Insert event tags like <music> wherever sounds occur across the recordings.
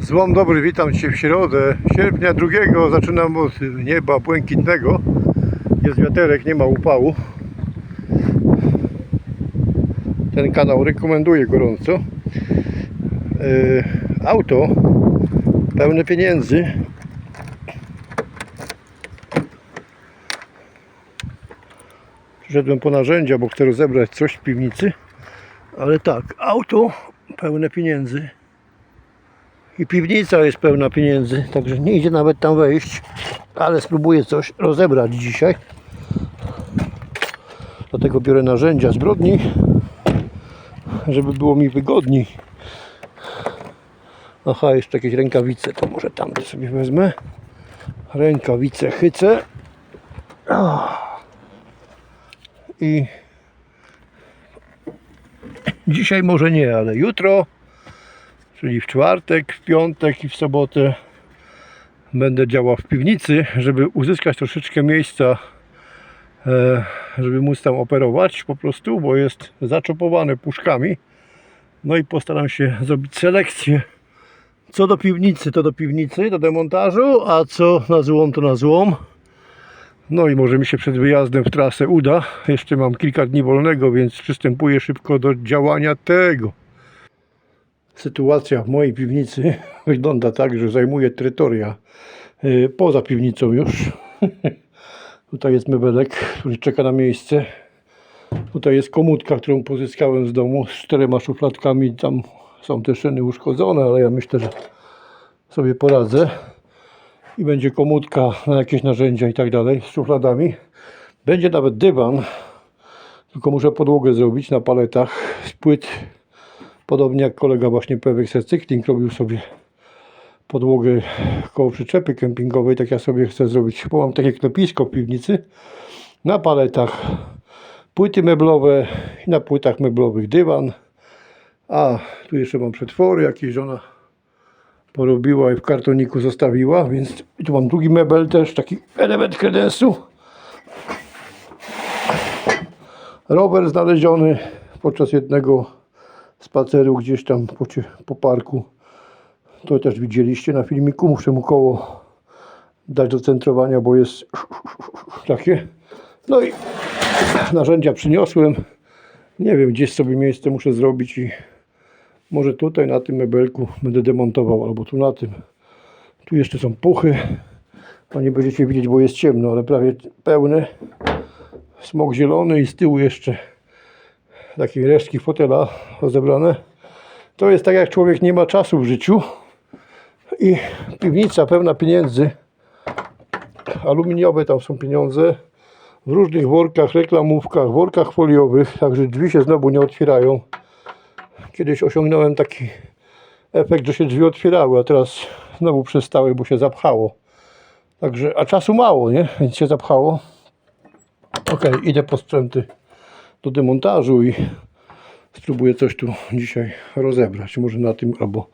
Złom dobry, witam Cię w środę sierpnia drugiego. Zaczynam od nieba błękitnego. Jest wiaterek, nie ma upału. Ten kanał rekomenduję gorąco. Yy, auto pełne pieniędzy. Przyszedłem po narzędzia, bo chcę rozebrać coś w piwnicy. Ale tak, auto pełne pieniędzy. I piwnica jest pełna pieniędzy, także nie idzie nawet tam wejść, ale spróbuję coś rozebrać dzisiaj. Dlatego biorę narzędzia zbrodni, żeby było mi wygodniej. Aha, jeszcze jakieś rękawice, to może tam sobie wezmę. Rękawice chycę. I dzisiaj może nie, ale jutro czyli w czwartek, w piątek i w sobotę będę działał w piwnicy, żeby uzyskać troszeczkę miejsca, e, żeby móc tam operować po prostu, bo jest zaczopowane puszkami. No i postaram się zrobić selekcję. Co do piwnicy, to do piwnicy, do demontażu, a co na złom, to na złom. No i może mi się przed wyjazdem w trasę uda. Jeszcze mam kilka dni wolnego, więc przystępuję szybko do działania tego. Sytuacja w mojej piwnicy <laughs> wygląda tak, że zajmuję terytoria y, poza piwnicą już. <laughs> Tutaj jest mebelek, który czeka na miejsce. Tutaj jest komódka, którą pozyskałem z domu z czterema szufladkami. Tam są te szyny uszkodzone, ale ja myślę, że sobie poradzę. I będzie komódka na jakieś narzędzia i tak dalej z szufladami. Będzie nawet dywan, tylko muszę podłogę zrobić na paletach z płyt Podobnie jak kolega właśnie Pewek Cykling robił sobie podłogę koło przyczepy kempingowej, tak ja sobie chcę zrobić, bo mam takie klepisko w piwnicy na paletach płyty meblowe i na płytach meblowych dywan. A tu jeszcze mam przetwory jakieś żona porobiła i w kartoniku zostawiła, więc tu mam drugi mebel też, taki element kredensu. Rower znaleziony podczas jednego spaceru gdzieś tam po, po parku. To też widzieliście na filmiku. Muszę mu koło dać do centrowania, bo jest takie. No i narzędzia przyniosłem. Nie wiem, gdzieś sobie miejsce muszę zrobić i może tutaj na tym mebelku będę demontował, albo tu na tym. Tu jeszcze są puchy. To nie będziecie widzieć, bo jest ciemno, ale prawie pełne. Smok zielony i z tyłu jeszcze takie resztki fotela rozebrane. To jest tak jak człowiek nie ma czasu w życiu i piwnica pełna pieniędzy. Aluminiowe tam są pieniądze. W różnych workach, reklamówkach, workach foliowych, także drzwi się znowu nie otwierają. Kiedyś osiągnąłem taki efekt, że się drzwi otwierały, a teraz znowu przestały, bo się zapchało. Także, a czasu mało, nie? Więc się zapchało. Ok, idę po sprzęty do demontażu i spróbuję coś tu dzisiaj rozebrać. Może na tym albo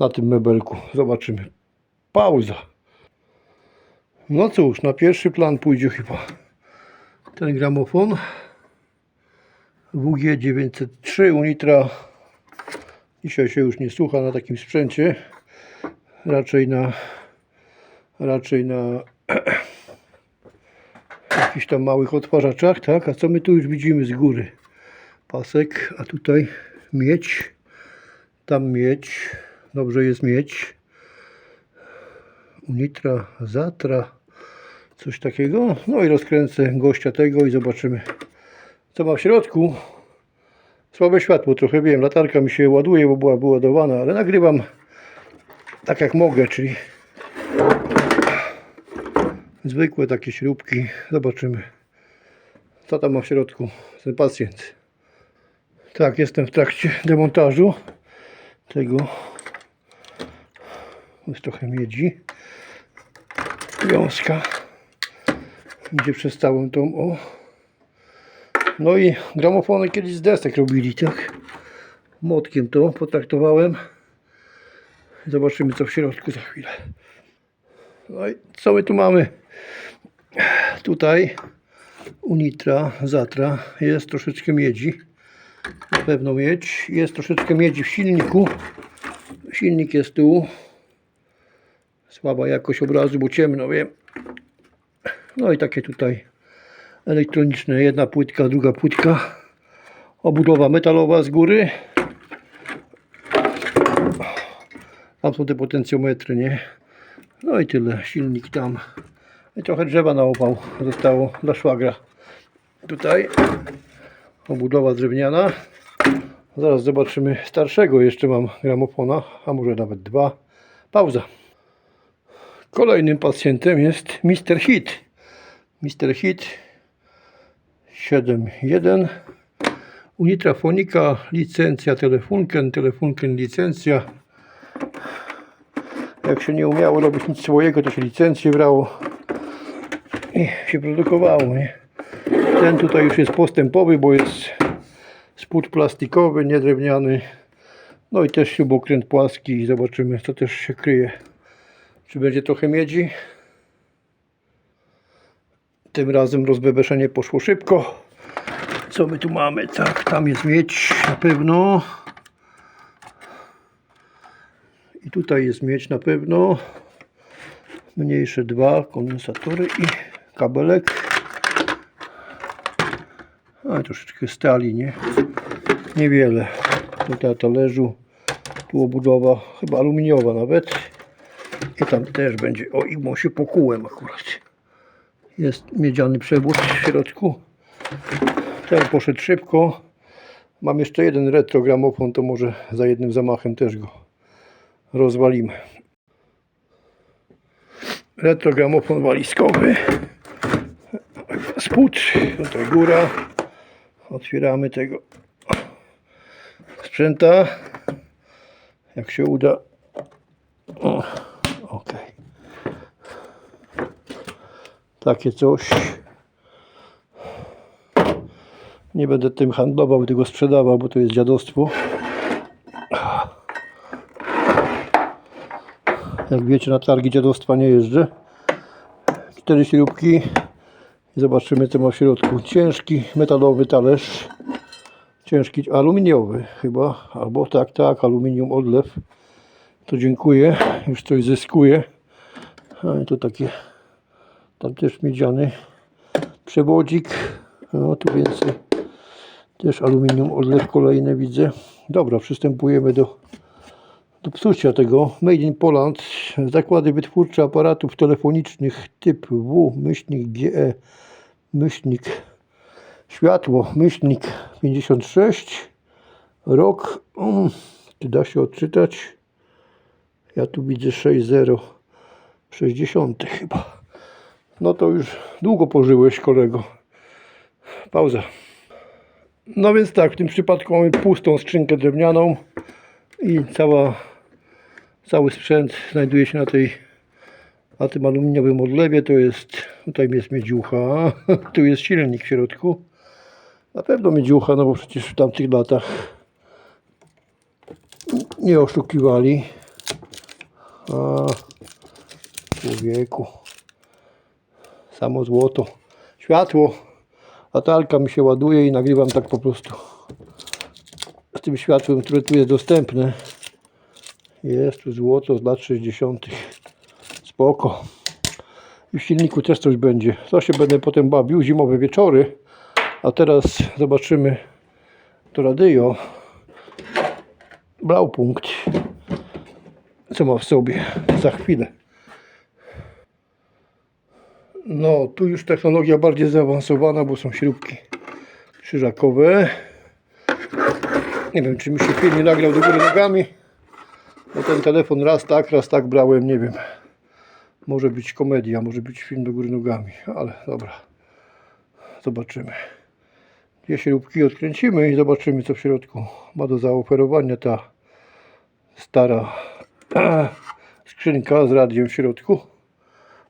na tym mebelku. Zobaczymy. Pauza. No cóż, na pierwszy plan pójdzie chyba ten gramofon WG 903 Unitra. Dzisiaj się już nie słucha na takim sprzęcie. Raczej na raczej na <clears throat> jakichś tam małych odtwarzaczach, tak? A co my tu już widzimy z góry? Pasek, a tutaj miedź, tam miedź, dobrze jest miedź. Unitra, Zatra, coś takiego. No i rozkręcę gościa tego i zobaczymy, co ma w środku. Słabe światło trochę, wiem, latarka mi się ładuje, bo była wyładowana, ale nagrywam tak jak mogę, czyli zwykłe takie śrubki. Zobaczymy, co tam ma w środku ten pacjent. Tak, jestem w trakcie demontażu tego. Jest trochę miedzi. Wiązka. Gdzie przestałem tą o. No i gramofony kiedyś z desek robili, tak? Młotkiem to potraktowałem. Zobaczymy co w środku za chwilę. No i co my tu mamy? Tutaj Unitra, Zatra jest troszeczkę miedzi. Na pewno miedź. Jest troszeczkę miedzi w silniku. Silnik jest tu. Słaba jakość obrazu, bo ciemno, wiem. No i takie tutaj elektroniczne. Jedna płytka, druga płytka. Obudowa metalowa z góry. Tam są te potencjometry, nie? No i tyle. Silnik tam. Trochę drzewa na opał zostało dla szwagra. Tutaj obudowa drewniana. Zaraz zobaczymy starszego. Jeszcze mam gramofona, a może nawet dwa. Pauza. Kolejnym pacjentem jest Mr. Hit. Mr. Hit 7.1 Unitrafonika, licencja Telefunken, Telefunken licencja. Jak się nie umiało robić nic swojego, to się licencję brało i się produkowało. Nie? Ten tutaj już jest postępowy, bo jest spód plastikowy, nie drewniany. No i też śrubokręt płaski. Zobaczymy, co też się kryje. Czy będzie trochę miedzi? Tym razem rozbebeszenie poszło szybko. Co my tu mamy? Tak, tam jest miedź na pewno. I tutaj jest miedź na pewno. Mniejsze dwa kondensatory i kabelek. A troszeczkę stali, nie? Niewiele. Tutaj talerzu. Tu obudowa, chyba aluminiowa nawet. I tam też będzie. O, i mu się pokułem akurat. Jest miedziany przewód w środku. Ten poszedł szybko. Mam jeszcze jeden retrogramofon, to może za jednym zamachem też go rozwalimy. Retrogramofon walizkowy. Spód, tutaj góra. Otwieramy tego sprzęta. Jak się uda. O, ok. Takie coś. Nie będę tym handlował, tylko sprzedawał, bo to jest dziadostwo. Jak wiecie, na targi dziadostwa nie jeżdżę. Cztery śrubki. Zobaczymy, co ma w środku. Ciężki metalowy talerz. Ciężki aluminiowy chyba. Albo tak, tak, aluminium odlew. To dziękuję. Już coś zyskuje. A to takie, tam też miedziany przewodzik. No tu więcej. Też aluminium odlew kolejne widzę. Dobra, przystępujemy do, do psucia tego. Made in Poland. Zakłady wytwórcze aparatów telefonicznych typ W, myślnik GE, myślnik światło, myślnik 56. Rok, um, czy da się odczytać? Ja tu widzę 6.0, 60 chyba. No to już długo pożyłeś kolego. Pauza. No więc tak, w tym przypadku mamy pustą skrzynkę drewnianą i cała, cały sprzęt znajduje się na tej na tym aluminiowym odlewie. To jest, tutaj jest miedziucha, <laughs> tu jest silnik w środku. Na pewno miedziucha, no bo przecież w tamtych latach nie oszukiwali. A, człowieku. Samo złoto. Światło. Latarka mi się ładuje i nagrywam tak po prostu. Z tym światłem, które tu jest dostępne. Jest tu złoto z lat 60. Spoko. I w silniku też coś będzie. To się będę potem bawił. Zimowe wieczory. A teraz zobaczymy to radio. Blaupunkt. Co ma w sobie za chwilę. No, tu już technologia bardziej zaawansowana, bo są śrubki krzyżakowe. Nie wiem, czy mi się film nagrał do góry nogami. Bo ten telefon raz tak, raz tak brałem, nie wiem. Może być komedia, może być film do góry nogami, ale dobra. Zobaczymy. Dwie śrubki odkręcimy i zobaczymy, co w środku ma do zaoferowania ta stara <clears throat> skrzynka z radiem w środku.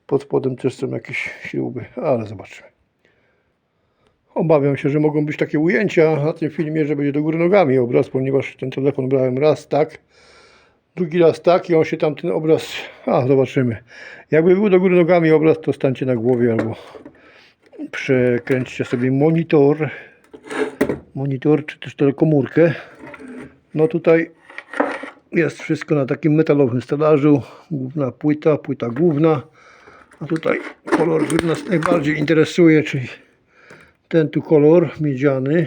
Pod spodem też są jakieś śruby, ale zobaczymy. Obawiam się, że mogą być takie ujęcia na tym filmie, że będzie do góry nogami obraz, ponieważ ten telefon brałem raz tak, drugi raz tak i on się tam ten obraz... A, zobaczymy. Jakby był do góry nogami obraz, to stańcie na głowie albo przekręćcie sobie monitor, monitor czy też telekomórkę. No tutaj Jest wszystko na takim metalowym stelażu. Główna płyta, płyta główna. A tutaj kolor, który nas najbardziej interesuje, czyli ten tu kolor miedziany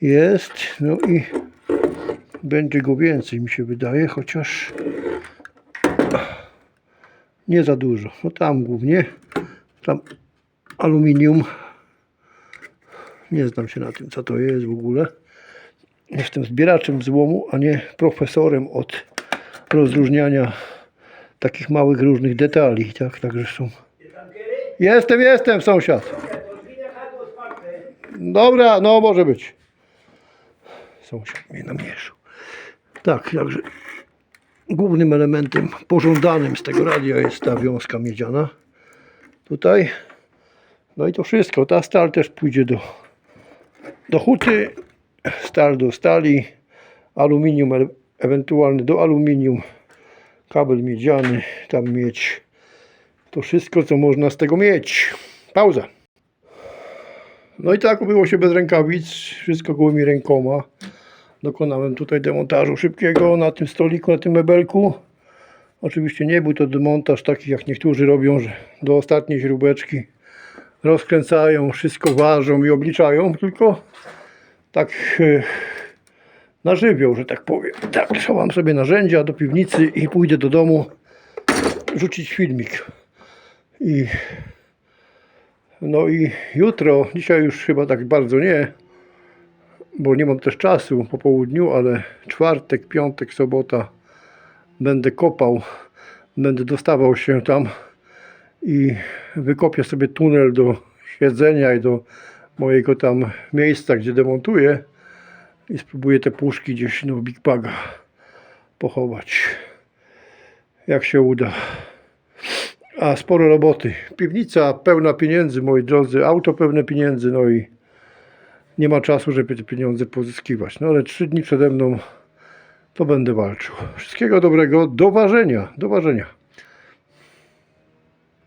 jest. No i będzie go więcej mi się wydaje, chociaż nie za dużo. No tam głównie, tam aluminium. Nie znam się na tym, co to jest w ogóle. Jestem zbieraczem złomu, a nie profesorem od rozróżniania takich małych różnych detali. Tak, także są. Jestem, jestem, sąsiad. Dobra, no może być. Sąsiad mnie namierzył. Tak, także głównym elementem pożądanym z tego radia jest ta wiązka miedziana. Tutaj. No i to wszystko. Ta stal też pójdzie do, do huty, stal do stali, aluminium ewentualny do aluminium, kabel miedziany, tam mieć to wszystko, co można z tego mieć. Pauza. No i tak obyło się bez rękawic, wszystko gołymi rękoma. Dokonałem tutaj demontażu szybkiego na tym stoliku, na tym mebelku. Oczywiście nie był to demontaż taki jak niektórzy robią, że do ostatniej śrubeczki rozkręcają, wszystko ważą i obliczają, tylko tak e, na żywioł, że tak powiem. Tak, schowam sobie narzędzia do piwnicy i pójdę do domu rzucić filmik. I no i jutro, dzisiaj już chyba tak bardzo nie, bo nie mam też czasu po południu, ale czwartek, piątek, sobota będę kopał, będę dostawał się tam i wykopię sobie tunel do siedzenia i do mojego tam miejsca, gdzie demontuję i spróbuję te puszki gdzieś no Big Baga pochować. Jak się uda. A sporo roboty. Piwnica pełna pieniędzy, moi drodzy, auto pełne pieniędzy, no i nie ma czasu, żeby te pieniądze pozyskiwać. No ale trzy dni przede mną to będę walczył. Wszystkiego dobrego, do ważenia, do ważenia.